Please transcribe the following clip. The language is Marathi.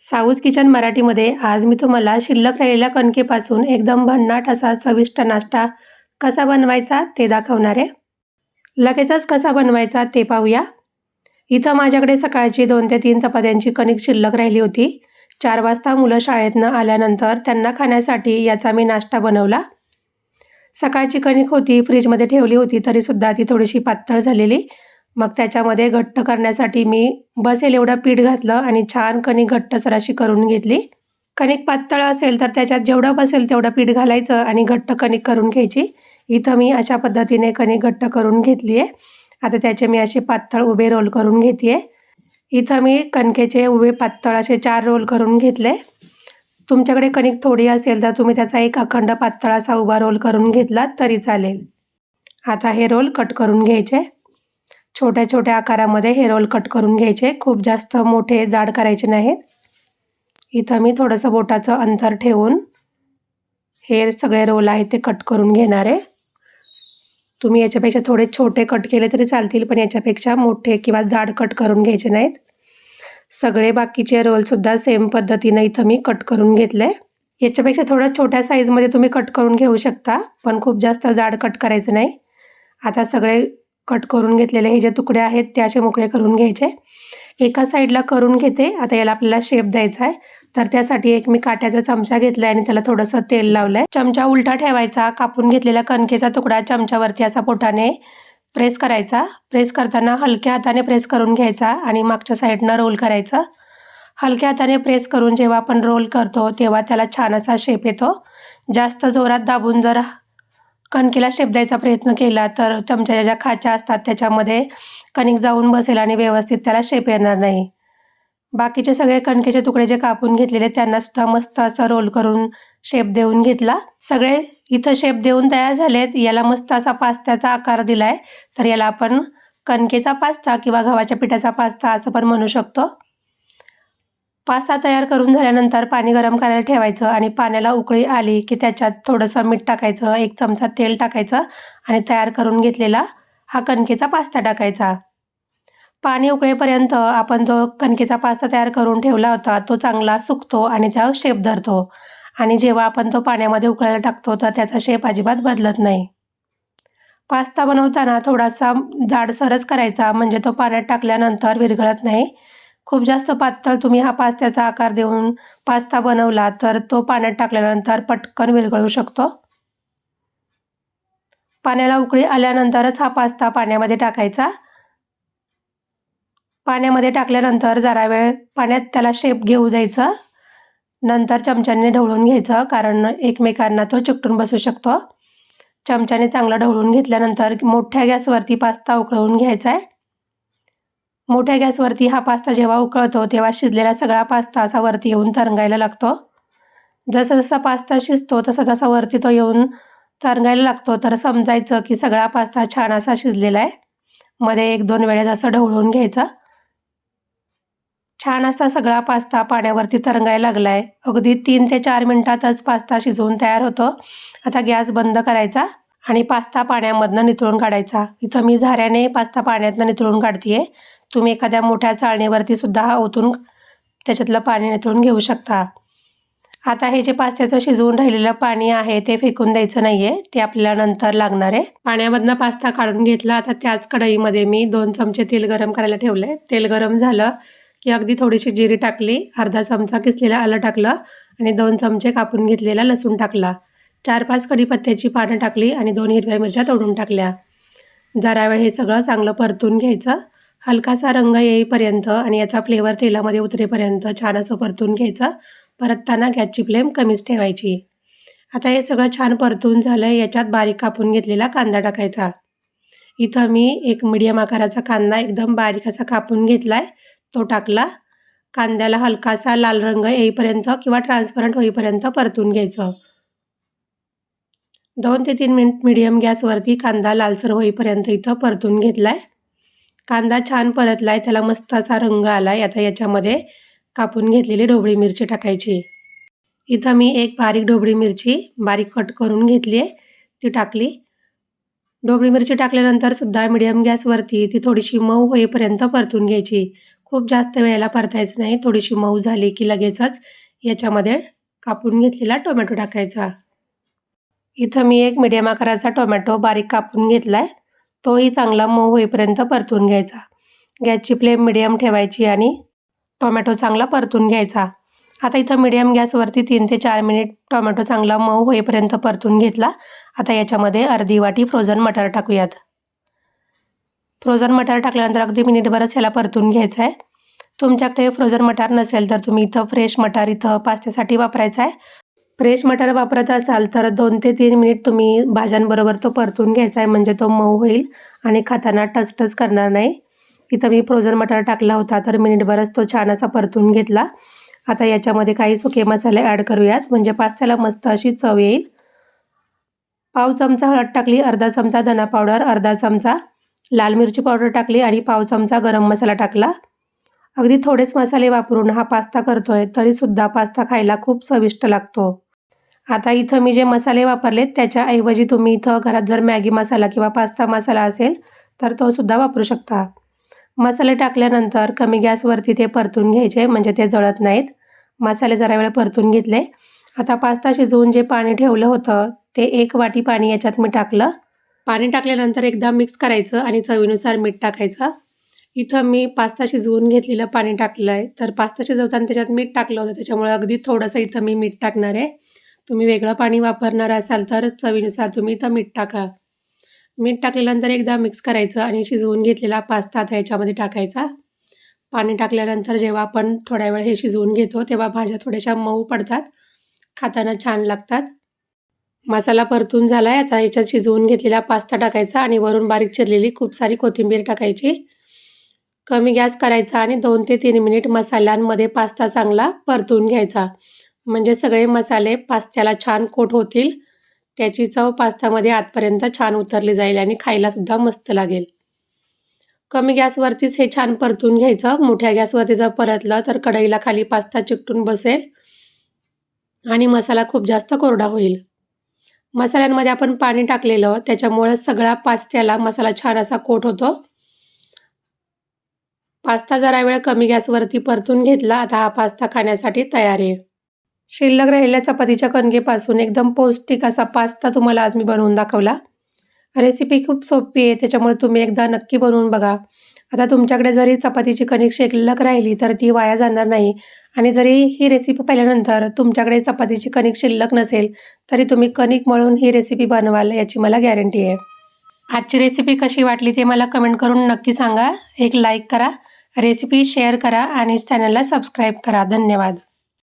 साऊज किचन मराठीमध्ये आज मी तुम्हाला शिल्लक राहिलेल्या कणकेपासून एकदम भन्नाट असा चविष्ट नाश्ता कसा बनवायचा ते दाखवणार आहे. लगेचच कसा बनवायचा ते पाहूया. इथं माझ्याकडे सकाळची दोन ते तीन चपात्यांची कणिक शिल्लक राहिली होती. चार वाजता मुलं शाळेतनं आल्यानंतर त्यांना खाण्यासाठी याचा मी नाश्ता बनवला. सकाळची कणिक होती फ्रीजमध्ये ठेवली होती तरीसुद्धा ती थोडीशी पातळ झालेली. मग त्याच्यामध्ये घट्ट करण्यासाठी मी बसेल एवढं पीठ घातलं आणि छान कणिक घट्टसर अशी करून घेतली. कणिक पातळ असेल तर त्याच्यात जेवढं बसेल तेवढं पीठ घालायचं आणि घट्ट कणिक करून घ्यायची. इथं मी अशा पद्धतीने कणिक घट्ट करून घेतली आहे आता त्याचे मी असे पातळ उभे रोल करून घेते आहे इथं मी कणकेचे उभे पातळ असे चार रोल करून घेतले. तुमच्याकडे कणिक थोडी असेल तर तुम्ही त्याचा एक अखंड पातळ असा उभा रोल करून घेतला तरी चालेल. आता हे रोल कट करून घ्यायचे. छोट्या छोट्या आकारामध्ये हे रोल कट करून घ्यायचे. खूप जास्त मोठे जाड करायचे नाहीत. इथं मी थोडंसं बोटाचं अंतर ठेवून हे सगळे रोल आहेत ते कट करून घेणार आहे. तुम्ही याच्यापेक्षा थोडे छोटे कट केले तरी चालतील पण याच्यापेक्षा मोठे किंवा जाड कट करून घ्यायचे नाहीत. सगळे बाकीचे रोलसुद्धा सेम पद्धतीनं इथं मी कट करून घेतले. याच्यापेक्षा थोडं छोट्या साईजमध्ये तुम्ही कट करून घेऊ शकता पण खूप जास्त जाड कट करायचं नाही. आता सगळे कट करून घेतलेले हे जे तुकडे आहेत ते असे मोकळे करून घ्यायचे. एका साईडला करून घेते. आता याला आपल्याला शेप द्यायचा आहे. तर त्यासाठी एक मी काट्याचा चमचा घेतला आणि त्याला थोडंसं तेल लावलंय. चमचा उलटा ठेवायचा. कापून घेतलेला कणकेचा तुकडा चमच्यावरती असा पोटाने प्रेस करायचा. प्रेस करताना हलक्या हाताने प्रेस करून घ्यायचा आणि मागच्या साईडनं रोल करायचं. हलक्या हाताने प्रेस करून जेव्हा आपण रोल करतो तेव्हा त्याला छान असा शेप येतो. जास्त जोरात दाबून जर कणकेला शेप द्यायचा प्रयत्न केला तर चमच्याच्या ज्या खाच्या असतात त्याच्यामध्ये कणिक जाऊन बसेल आणि व्यवस्थित त्याला शेप येणार नाही. बाकीचे सगळे कणकेचे तुकडे जे कापून घेतलेले त्यांना सुद्धा मस्त असा रोल करून शेप देऊन घेतला. सगळे इथं शेप देऊन तयार झालेत. याला मस्त असा पास्त्याचा आकार दिला आहे तर याला आपण कणकेचा पास्ता किंवा गव्हाच्या पिठाचा पास्ता असं पण म्हणू शकतो. पास्ता तयार करून झाल्यानंतर पाणी गरम करायला ठेवायचं आणि पाण्याला उकळी आली की त्याच्यात थोडंसं मीठ टाकायचं एक चमचा तेल टाकायचं आणि तयार करून घेतलेला हा कणकेचा पास्ता टाकायचा. पाणी उकळेपर्यंत आपण जो कणकेचा पास्ता तयार करून ठेवला होता तो चांगला सुकतो आणि त्यावर शेप धरतो. आणि जेव्हा आपण तो पाण्यामध्ये उकळायला टाकतो तर त्याचा शेप अजिबात बदलत नाही. पास्ता बनवताना थोडासा जाडसरच करायचा म्हणजे तो पाण्यात टाकल्यानंतर विरघळत नाही. खूप जास्त पातळ तुम्ही हा पास्त्याचा आकार देऊन पास्ता बनवला तर तो पाण्यात टाकल्यानंतर पटकन विरघळू शकतो. पाण्याला उकळी आल्यानंतरच हा पास्ता पाण्यामध्ये टाकायचा. पाण्यामध्ये टाकल्यानंतर जरा वेळ पाण्यात त्याला शेप घेऊ द्यायचं. नंतर चमच्याने ढवळून घ्यायचं कारण एकमेकांना तो चिकटून बसू शकतो. चमच्याने चांगला ढवळून घेतल्यानंतर मोठ्या गॅसवरती पास्ता उकळवून घ्यायचा आहे. मोठ्या गॅसवरती हा पास्ता जेव्हा उकळतो तेव्हा शिजलेला सगळा पास्ता असा वरती येऊन तरंगायला लागतो. जसा जसा पास्ता शिजतो तसा तसा वरती तो येऊन तरंगायला लागतो. तर समजायचं की सगळा पास्ता छान असा शिजलेला आहे. मध्ये एक दोन वेळेस असं ढवळून घ्यायचं. छान असा सगळा पास्ता पाण्यावरती तरंगायला लागला आहे अगदी तीन ते चार मिनटातच पास्ता शिजवून तयार होतो. आता गॅस बंद करायचा आणि पास्ता पाण्यामधनं नितळून काढायचा. इथं मी झाऱ्याने पास्ता पाण्यातनं नितळून काढते तुम्ही एखाद्या मोठ्या चाळणीवरती सुद्धा हा ओतून त्याच्यातलं पाणी नितळून घेऊ शकता. आता हे जे पास्त्याचं शिजवून राहिलेलं पाणी आहे ते फेकून द्यायचं नाही आहे ते आपल्याला नंतर लागणार आहे. पाण्यामधनं पास्ता काढून घेतला. आता त्याच कढईमध्ये मी दोन चमचे तेल गरम करायला ठेवले. तेल गरम झालं की अगदी थोडीशी जिरी टाकली. अर्धा चमचा किसलेलं आलं टाकलं आणि दोन चमचे कापून घेतलेला लसूण टाकला. चार पाच कढीपत्त्याची पानं टाकली आणि दोन हिरव्या मिरच्या तोडून टाकल्या. जरा वेळ हे सगळं चांगलं परतून घ्यायचं. हलकासा रंग येईपर्यंत आणि याचा फ्लेवर तेलामध्ये उतरेपर्यंत छान असं परतून घ्यायचं. परतताना गॅसची फ्लेम कमीच ठेवायची. आता हे सगळं छान परतून झालं याच्यात बारीक कापून घेतलेला कांदा टाकायचा. इथं मी एक मिडियम आकाराचा कांदा एकदम बारीक असा कापून घेतला आहे तो टाकला. कांद्याला हलकासा लाल रंग येईपर्यंत किंवा ट्रान्सपरंट होईपर्यंत परतून घ्यायचं. दोन ते तीन मिनिट मिडियम गॅसवरती कांदा लालसर होईपर्यंत इथं परतून घेतला आहे कांदा छान परतलाय त्याला मस्त असा रंग आला आहे आता याच्यामध्ये कापून घेतलेली ढोबळी मिरची टाकायची. इथं मी एक बारीक ढोबळी मिरची बारीक कट करून घेतली आहे. ती टाकली. ढोबळी मिरची टाकल्यानंतर सुद्धा मिडियम गॅसवरती ती थोडीशी मऊ होईपर्यंत परतून घ्यायची. खूप जास्त वेळेला परतायचं नाही. थोडीशी मऊ झाली की लगेचच याच्यामध्ये कापून घेतलेला टोमॅटो टाकायचा. इथं मी एक मिडियम आकाराचा टोमॅटो बारीक कापून घेतला आहे तोही चांगला मऊ होईपर्यंत परतून घ्यायचा. गॅसची फ्लेम मिडियम ठेवायची आणि टोमॅटो चांगला परतून घ्यायचा. आता इथं मिडियम गॅसवरती तीन ते चार मिनिट टोमॅटो चांगला मऊ होईपर्यंत परतून घेतला. आता याच्यामध्ये अर्धी वाटी फ्रोझन मटार टाकूयात. फ्रोझन मटार टाकल्यानंतर अगदी मिनिटभरच ह्याला परतून घ्यायचं आहे तुमच्याकडे फ्रोझन मटार नसेल तर तुम्ही इथं फ्रेश मटार इथं पास्त्यासाठी वापरायचा आहे. फ्रेश मटार वापरत असाल तर दोन ते तीन मिनिट तुम्ही भाज्यांबरोबर तो परतून घ्यायचा आहे. म्हणजे तो मऊ होईल आणि खाताना टचटच करणार नाही. इथं मी फ्रोझन मटार टाकला होता तर मिनिटभरच तो छान असा परतून घेतला. आता याच्यामध्ये काही सुके मसाले ॲड करूयात. म्हणजे पास्त्याला मस्त अशी चव येईल. पाव चमचा हळद टाकली अर्धा चमचा धना पावडर अर्धा चमचा लाल मिरची पावडर टाकली आणि पाव चमचा गरम मसाला टाकला. अगदी थोडेच मसाले वापरून हा पास्ता करतोय तरीसुद्धा पास्ता खायला खूप चविष्ट लागतो. आता इथं मी जे मसाले वापरलेत त्याच्याऐवजी तुम्ही इथं घरात जर मॅगी मसाला किंवा पास्ता मसाला असेल तर तो सुद्धा वापरू शकता. मसाले टाकल्यानंतर कमी गॅसवरती ते परतून घ्यायचे म्हणजे ते जळत नाहीत. मसाले जरा वेळ परतून घेतले. आता पास्ता शिजवून जे पाणी ठेवलं होतं ते एक वाटी पाणी याच्यात मी टाकलं. पाणी टाकल्यानंतर एकदा मिक्स करायचं आणि चवीनुसार मीठ टाकायचं. इथं मी पास्ता शिजवून घेतलेलं पाणी टाकलं आहे तर पास्ता शिजवताना त्याच्यात मीठ टाकलं होतं त्याच्यामुळे अगदी थोडंसं इथं मी मीठ टाकणार आहे. तुम्ही वेगळं पाणी वापरणार असाल तर चवीनुसार तुम्ही इथं मीठ टाका. मीठ टाकल्यानंतर एकदा मिक्स करायचं आणि शिजवून घेतलेला पास्ता आता याच्यामध्ये टाकायचा. पाणी टाकल्यानंतर जेव्हा आपण थोड्या वेळ हे शिजवून घेतो तेव्हा भाज्या थोड्याशा मऊ पडतात. खाताना छान लागतात. मसाला परतून झाला आहे आता याच्यात शिजवून घेतलेला पास्ता टाकायचा आणि वरून बारीक चिरलेली खूप सारी कोथिंबीर टाकायची. कमी गॅस करायचा आणि दोन ते तीन मिनिट मसाल्यांमध्ये पास्ता चांगला परतून घ्यायचा. म्हणजे सगळे मसाले पास्त्याला छान कोट होतील. त्याची चव पास्त्यामध्ये आतपर्यंत छान उतरली जाईल आणि खायलासुद्धा मस्त लागेल. कमी गॅसवरतीच हे छान परतून घ्यायचं. मोठ्या गॅसवरती जर परतलं तर कढईला खाली पास्ता चिकटून बसेल आणि मसाला खूप जास्त कोरडा होईल. मसाल्यांमध्ये आपण पाणी टाकलेलं त्याच्यामुळं सगळा पास्त्याला मसाला छान असा कोट होतो. पास्ता जरा वेळ कमी गॅसवरती परतून घेतला. आता हा पास्ता खाण्यासाठी तयार आहे. शिल्लक राहिलेल्या चपातीच्या कणकेपासून एकदम पौष्टिक असा पास्ता तुम्हाला आज मी बनवून दाखवला. रेसिपी खूप सोपी आहे त्याच्यामुळे तुम्ही एकदा नक्की बनवून बघा. आता तुमच्याकडे जरी चपातीची कणिक शिल्लक राहिली तर ती वाया जाणार नाही. आणि जरी ही रेसिपी पाहिल्यानंतर तुमच्याकडे चपातीची कणिक शिल्लक नसेल तरी तुम्ही कणिक मळून ही रेसिपी बनवाल याची मला गॅरंटी आहे. आजची रेसिपी कशी वाटली ते मला कमेंट करून नक्की सांगा. एक लाईक करा रेसिपी शेअर करा आणि चॅनलला सबस्क्राईब करा. धन्यवाद.